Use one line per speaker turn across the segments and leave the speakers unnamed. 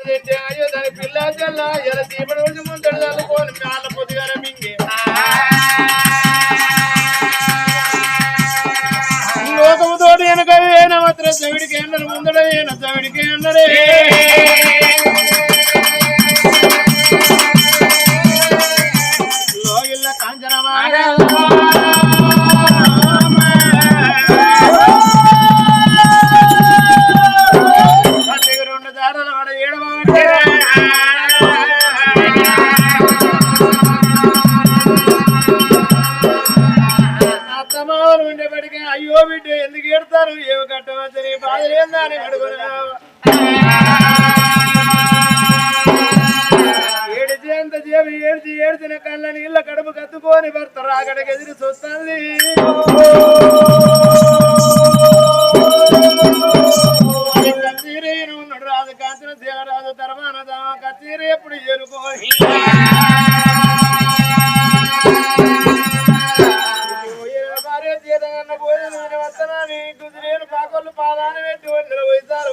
అయ్యో దాని పిల్ల జల్ల ఎల దీపడి వచ్చి ముందడు చల్లుకొని మేళ్ళ పొద్దుగాల మింగి. లోకము తోటి వెనక మాత్రం చవిడికి ఎండలు ముందడ చవిడికి ఎండలే బాధ అడుగునా? ఏడిచి ఎంత చేవి ఏడిచి ఏడిచిన కళ్ళ నీళ్ళ కడుపు కత్తుకొని భర్త ఎదురు చూస్తుంది. రాజు దేవరాజు ఎప్పుడు కుదిరేను పాదాన్ని పెట్టి పోయిస్తారు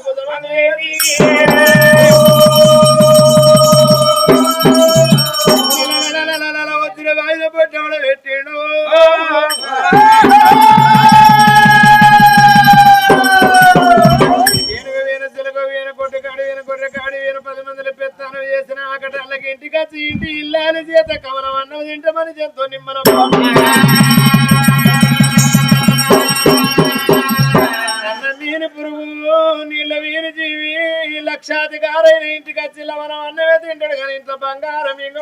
పెట్టిండు ఏనుగు కాడి పది చేసిన ఆకటాళ్ళకి ఇంటికి వచ్చి ఇంటి ఇల్లాలి చేత కమలం అన్నం తింటామని చెంతో నిమ్మల బంగారం ఇంక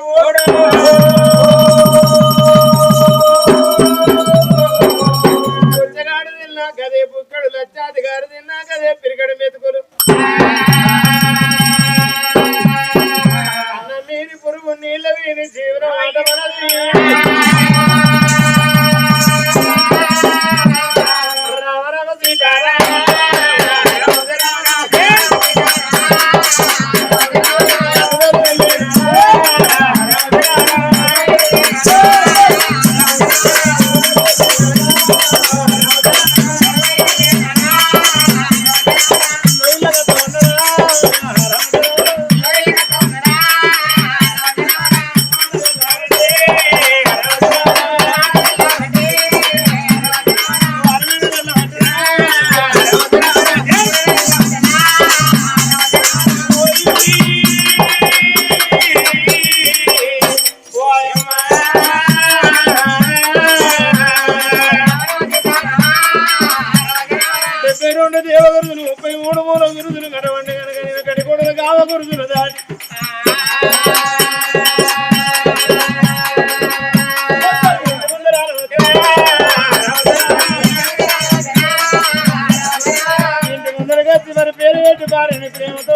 Yeah. వచ్చి వారిని ప్రేమతో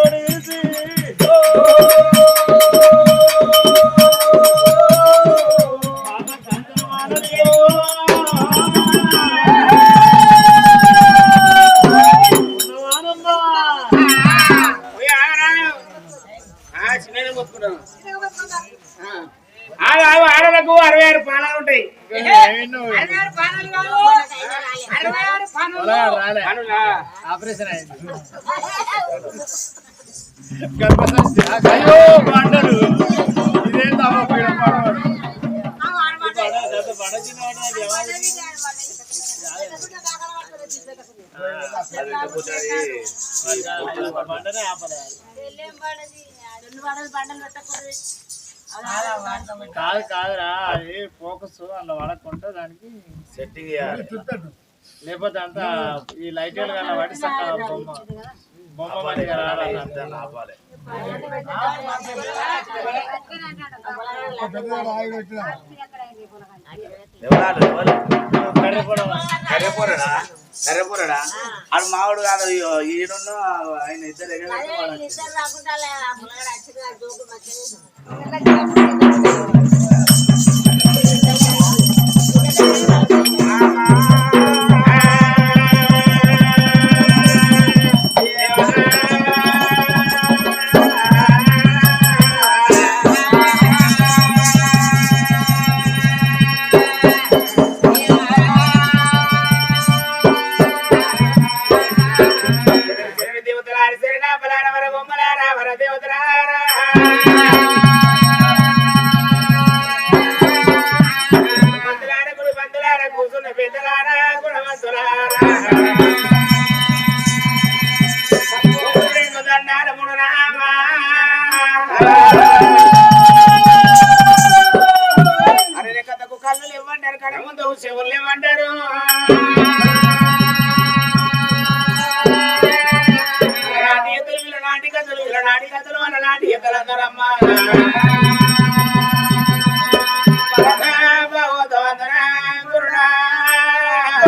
కాదు. కాదురా. అది ఫోకస్ అందులో పడకుండా దానికి
సెట్టింగ్
లేకపోతే అంతా ఈ లైట్ సక్క బొమ్మ. బొమ్మ మంచిగా రావాలి
ఆపాలి ఎవరు. కర్రెపోరడా ఆడు మావాడు కాదు ఈడున్న ఆయన ఇద్దరు ఎగవేస్తే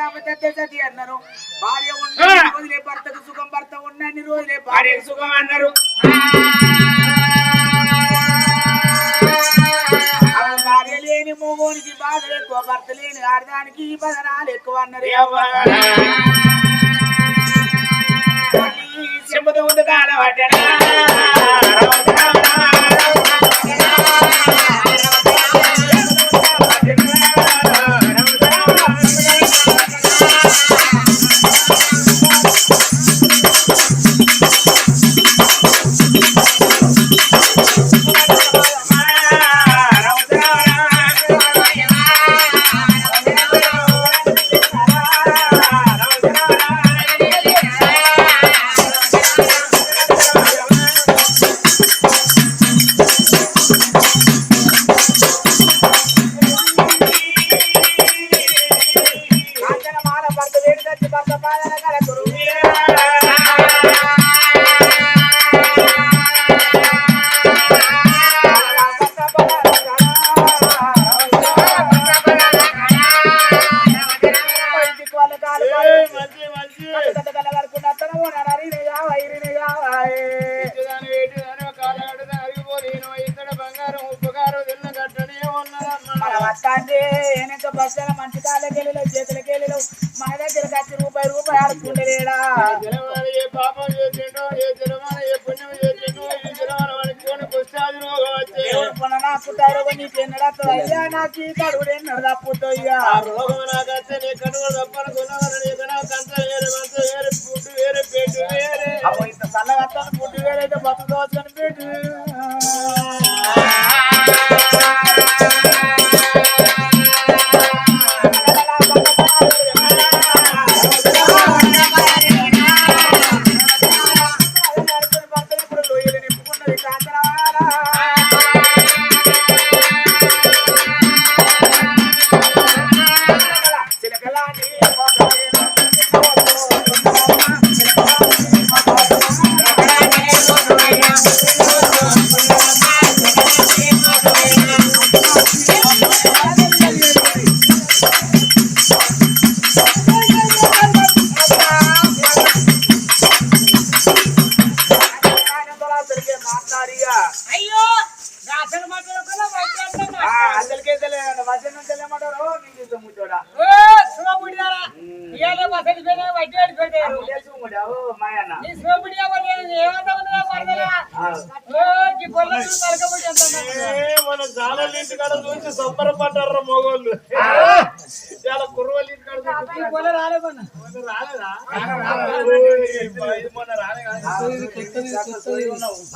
అన్నారు. భార్య ఉన్న రోజులే భర్తకు సుఖం భర్త ఉన్నన్ని రోజులే భార్యకు సుఖం అన్నారు. భార్య లేని మోగోనికి బాధలు ఎక్కువ భర్త లేని ఆడదానికి బదనాలు ఎక్కువ అన్నారు. చెంబుతూ ఉంది కాలం పట్టనా చేతులకెళ్ళి మన దగ్గర వచ్చి రూపాయి రూపాయి ఆడుకుంటలేడా
ఏ పాపం చేసిండో ఏ జనవాడు ఏ పుణ్యం చేసిండో ఈ జనవాడు వాడికి కొని కుష్టాది రోగం వచ్చే.
దేవుడు పునరాకుతారు నీకు ఎన్నడతో అయ్యా? ఈ కడుగుడు ఎన్నడు తప్పుతో ఇయ్యా
ఆ రోగం నాకు వస్తే నీ కనుగోలు తప్పనుకున్నావు నీకు నా కంత వేరే మంత వేరే ఫుడ్ వేరే పెట్టు వేరే.
అమ్మో ఇంత వస్తాను పుట్టి వేరైతే బతుకోవచ్చు అని పెట్టి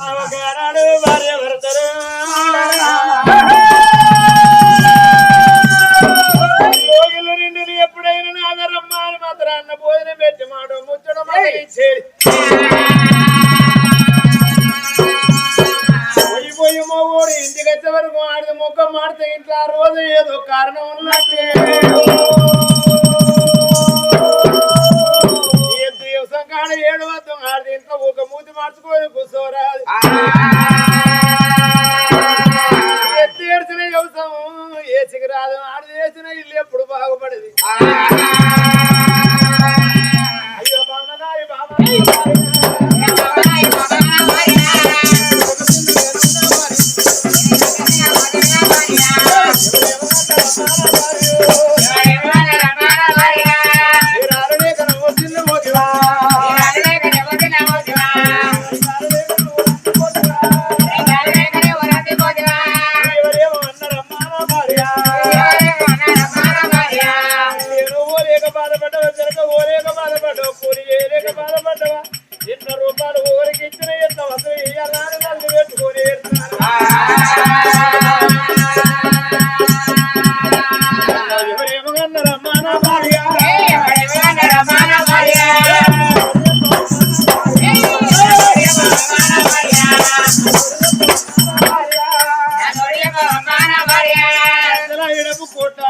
అవగారాడు భార్య భర్తలు భోగిల నిండుని ఎప్పుడైనా నాదరమ్మ అని మాత్రం భోజనం పెట్టి మాట ముచ్చడం ఇచ్చేది పోయి ఇంటికి వచ్చే వరకు ఆడిది ముఖం మాడితే ఇంట్లో ఆ రోజు ఏదో కారణం ఉన్నట్లే ఎత్తు మార్చుకొని కూర్చోరా ఎత్తు ఏడ్చిన వ్యవసాయం ఏ చిగురాదు ఆడు చేసిన ఇల్లు ఎప్పుడు బాగుపడేది.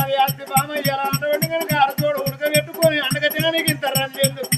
వ్యాస్తి బామ ఇలా అంటవండి కనుక అరచోడు ఉడకబెట్టుకొని అండగ తినడానికి ఇంత
రండి ఎందుకు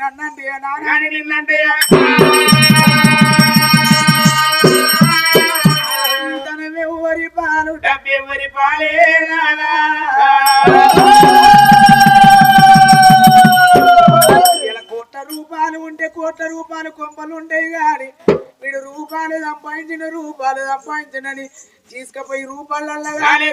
నన్నంటే నాని
నిన్నంటే
ఎవరి పాలు.
డబ్బెవరి పాలే నానా.
ఇలా కోట్ల రూపాయలు ఉంటే కోట్ల రూపాయలు కొంపలు ఉంటాయి కానీ వీడు రూపాయలు సంపాదించిన రూపాయలు సంపాదించినని తీసుకుపోయి రూపాయలలో కానీ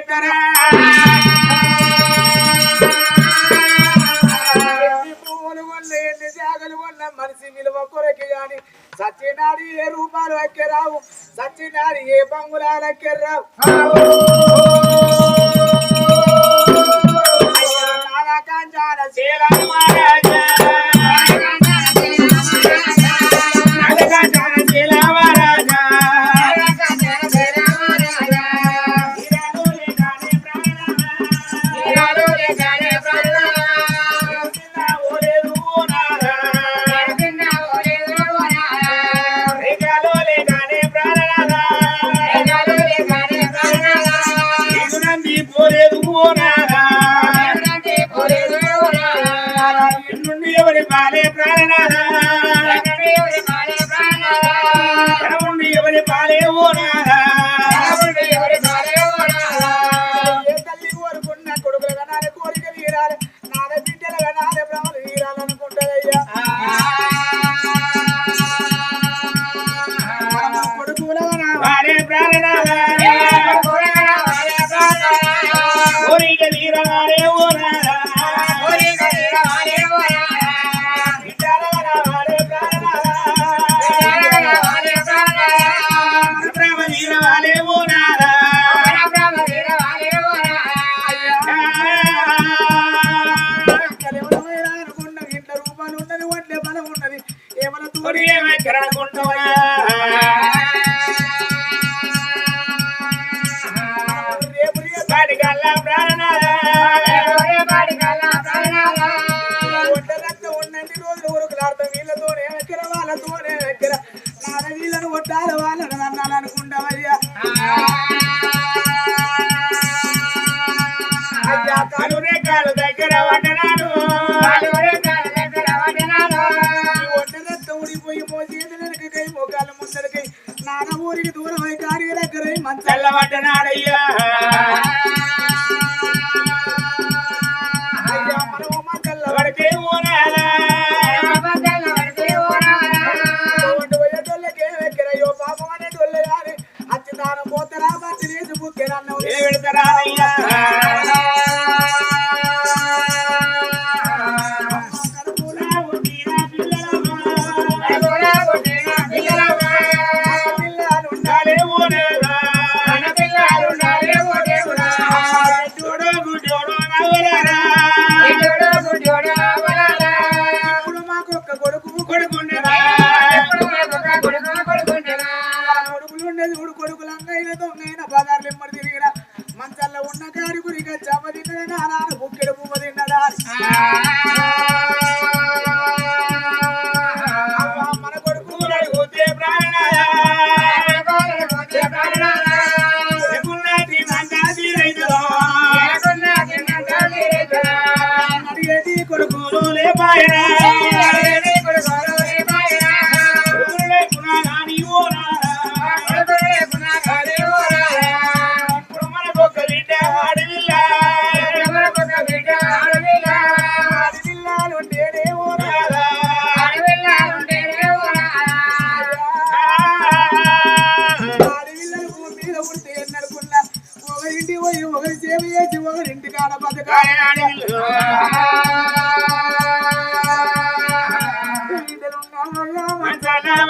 వల్ల ఎన్ని జాగలు వల్ల మనిషి విలువ కొరకి గాని సత్యనాడు ఏ రూపాలు ఎక్కరావు? సత్యనాడు ఏ బంగులాలు ఎక్కర్రావు కాంచాల
శీలం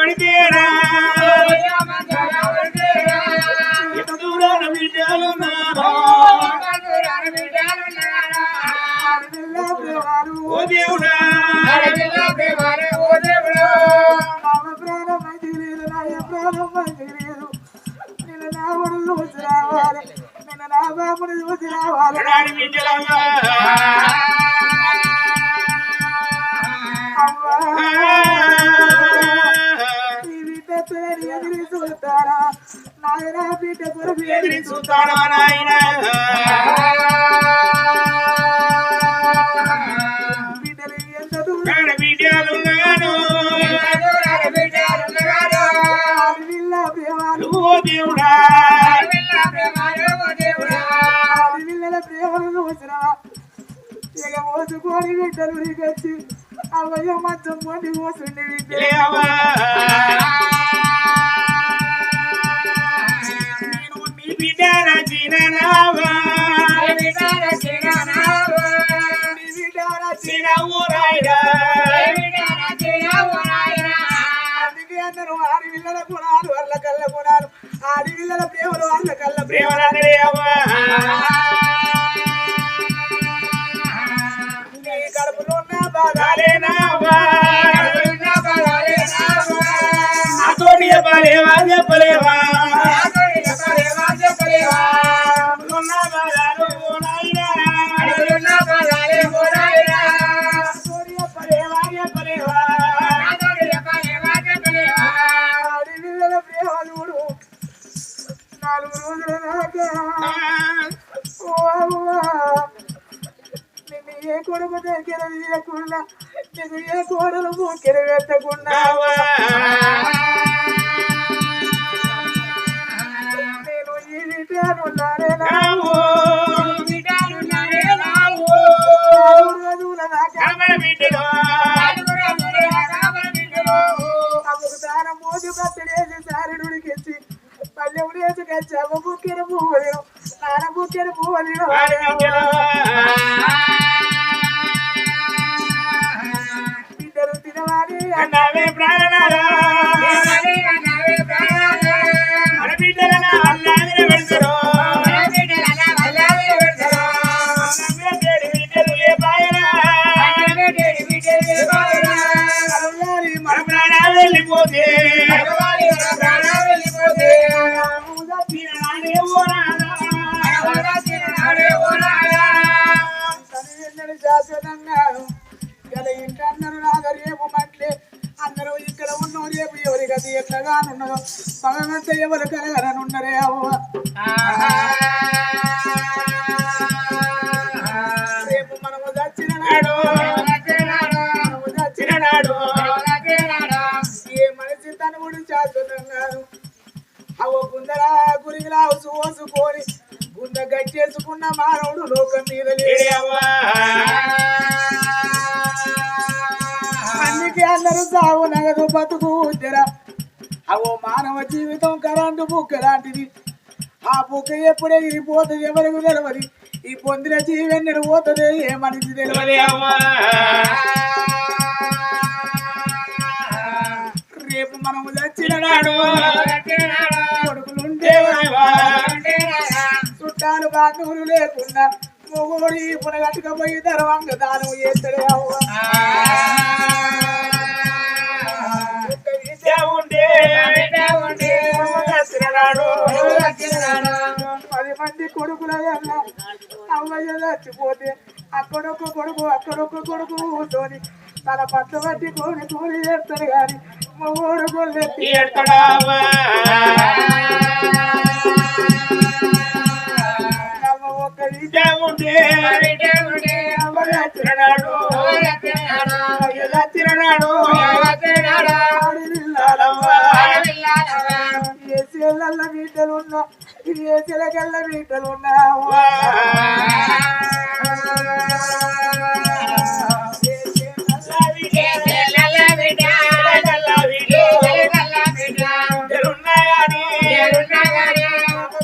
పడితేరా. ఎంత దూరాన బిడ్డలున్నారో. ఓ దేవుడా.
చూసి రావాలి చూసి రావాలి
బిడ్డలమ్మా.
బిడ్డ కొరకు ఎదిరి చూ బిడ్డలు ఎంత దూరం
బిడ్డలున్నాను. దేవుడా.
ఆడపిల్లల ప్రేమలు చూసినా ఇక బిడ్డలు నీకొచ్చి మంచం బిడ్డ
నీ బిడ్డ నచ్చినావా.
నీ బిడ్డ రచి-
చిన్న ఊరాయిరా.
అందుకే అన్నారు ఆడపిల్లల గుణాలు వాళ్ళ కళ్ళ గుణాలు ఆడపిల్లల ప్రేమలు వాళ్ళ కళ్ళ కడుపులో ఉన్న
చెప్పలేవా చెప్పలేవా.
కొడుకు దగ్గర తీయకుండా నీకు ఏ కోడలు మూకెర పెట్టకుండా. మోజు కత్తడేసి సారుడికెచ్చి పల్లెం వేసుకొచ్చి అమ్మ బుక్కెర పువ్వదిను నాన్న బుక్కెర పువ్వదిను ఎవరు కలగరనున్నరే అవ్వ. రేపు మనము చచ్చిన నాడు. మనము. ఏ మనిషి శాశ్వతంగా అవ్వ గుందరా గురిగిలా పోసుకొని గుంద గట్టేసుకున్న మానవుడు లోకం మీద లేడే. అందుకే అందరూ సాగు నగదు బతుకు జర అవో మానవ జీవితం కరెంటు బుక్క లాంటిది. ఆ బుక్క ఎప్పుడే ఇరిపోతుంది ఎవరికి తెలియదు ఈ పొందిన జీవెన్నెడు పోతుంది ఏ మనిషి తెలియదు రేపు మనము చచ్చిన కొడుకులుంటే చుట్టాలు బాధువులు లేకుండా మొగోడి పునగట్టుకపోయి తర్వాత దానం చేస్తాడే అవ్వ. అమ్మయ్య చచ్చిపోతే అక్కడొక్క కొడుకు అక్కడొక్క కొడుకు తోని తన పట్ల బట్టి కోడి కోడి చేస్తాడు కానీ కొల్లెత్తి అమ్మ ఏసీల మీటలు ఉన్నా ఇది ఏసీలకల్ల మీటలు ఉన్నావా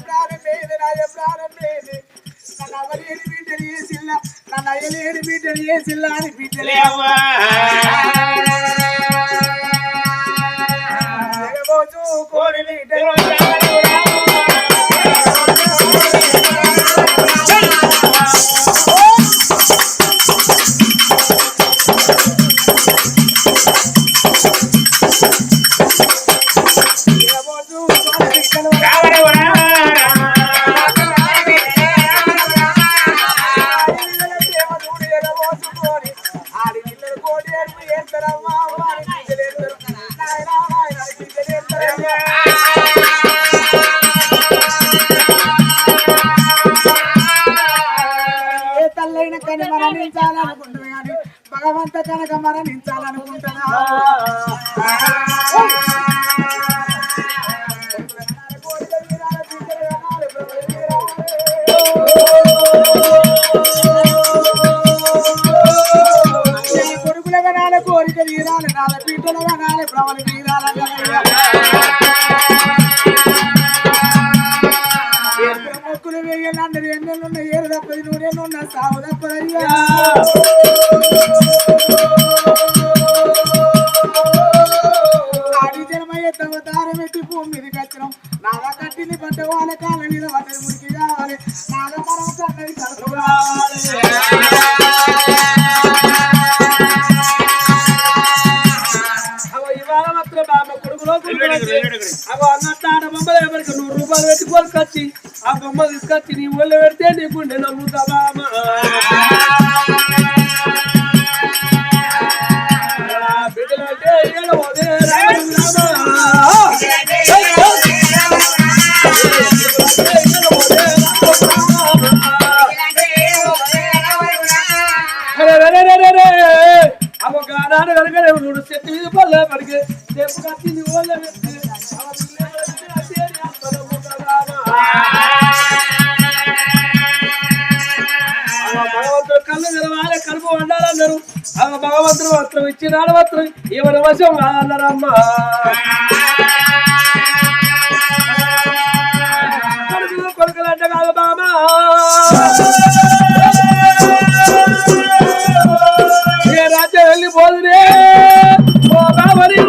ప్రాణం లేదు రాజ నన్ను బిడ్డలు అయ్యలేని బిడ్డలు అని బిడ్డలేవా తల్లైన కని మరణించాలనుకుంటున్నా కానీ భగవంత కనుక మరణించాలనుకుంటున్నా కొడుకుల కనాల కోరిక తీరాలి. నాల పీటల కనాలి భ్రమణ
ఆ బొమ్మ తీసుకొచ్చి నీ ఊళ్ళో పెడితే నీ గుండె నమ్ముతా బామ్మ భగవంతుడు వస్త్రం ఇచ్చినాడు వస్త్రం ఎవరి వశం కాదన్నారమ్మా కొడుకులు కొడుకులు అంటే కాదు బామా. ఏ రాజ్యం ఓ బాబరి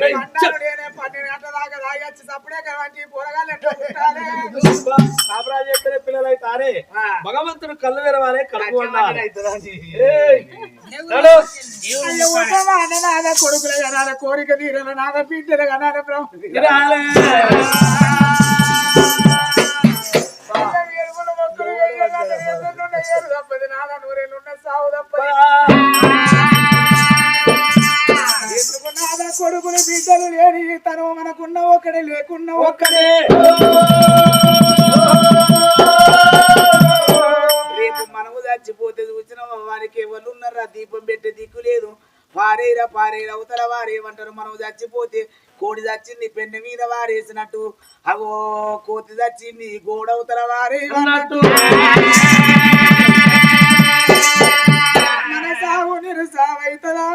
పుట్టాలి?
కాపరా చెప్పిన పిల్లలు అవుతారే
ఆ.
భగవంతుడు కళ్ళు తెరవాలి కడుపు
కొడుకుల కోరిక తీరల నాగ పీఠల గనాల బ్రహ్మ నాగ నూరేళ్ళున్న సావు తప్పది. ఎందుకు నాగ కొడుకులు బిడ్డలు లేని తను మనకున్న ఒకడే లేకున్న ఒక్కడే. రేపు మనము చచ్చిపోతే చూసిన వారికి ఎవరు ఉన్నారా దీపం పెట్టే దిక్కు లేదు. పారేరా పారేరా అవతల వారేమంటారు మనం చచ్చిపోతే కోడి చచ్చింది పెన్ను మీద వారేసినట్టు. అగో కోతి చచ్చింది గోడవతల వారే మనసావు
నిరసావైతదా?